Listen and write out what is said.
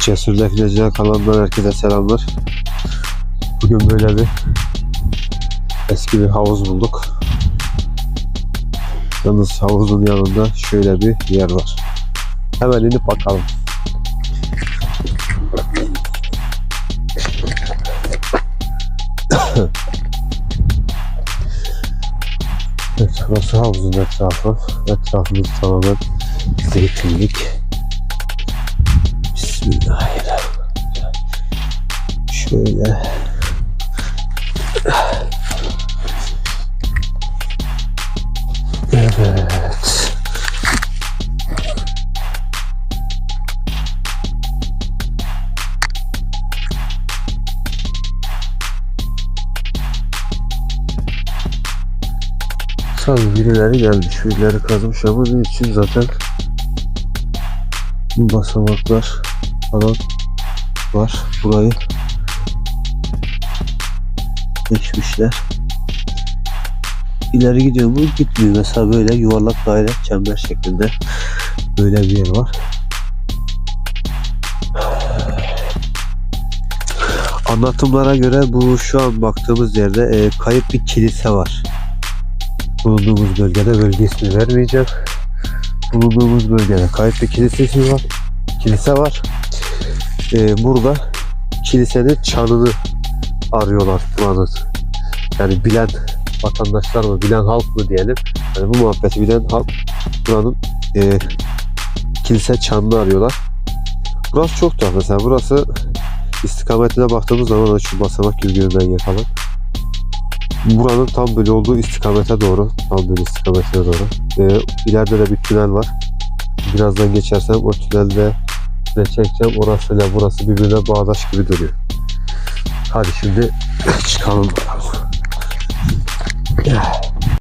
Cesur Defneciler kanalından herkese selamlar. Bugün böyle bir eski bir havuz bulduk. Yalnız havuzun yanında şöyle bir yer var. Hemen inip bakalım. Evet, burası havuzun etrafı. Etrafımız tamamen zeytinlik. Bismillahirrahmanirrahim. Şöyle. Evet. Tabii birileri gelmiş, birileri kazmış ama için zaten basamaklar falan var. Burayı geçmişler. İleri gidiyor mu? Gitmiyor. Mesela böyle yuvarlak daire çember şeklinde böyle bir yer var. Anlatımlara göre bu şu an baktığımız yerde e, kayıp bir kilise var. Bulunduğumuz bölgede bölge ismi vermeyeceğim. Bulunduğumuz bölgede kayıp bir kilisesi var. Kilise var. E, burada kilisenin çanını arıyorlar buranın. Yani bilen vatandaşlar mı, bilen halk mı diyelim. Yani bu muhabbeti bilen halk buranın e, kilise çanını arıyorlar. Burası çok tuhaf mesela. Burası istikametine baktığımız zaman şu basamak yer falan. Buranın tam böyle olduğu istikamete doğru, tam böyle istikametine doğru. E, ileride de bir tünel var. Birazdan geçersem o tünelde ile çekeceğim. Orasıyla burası birbirine bağdaş gibi duruyor. Hadi şimdi çıkalım bakalım.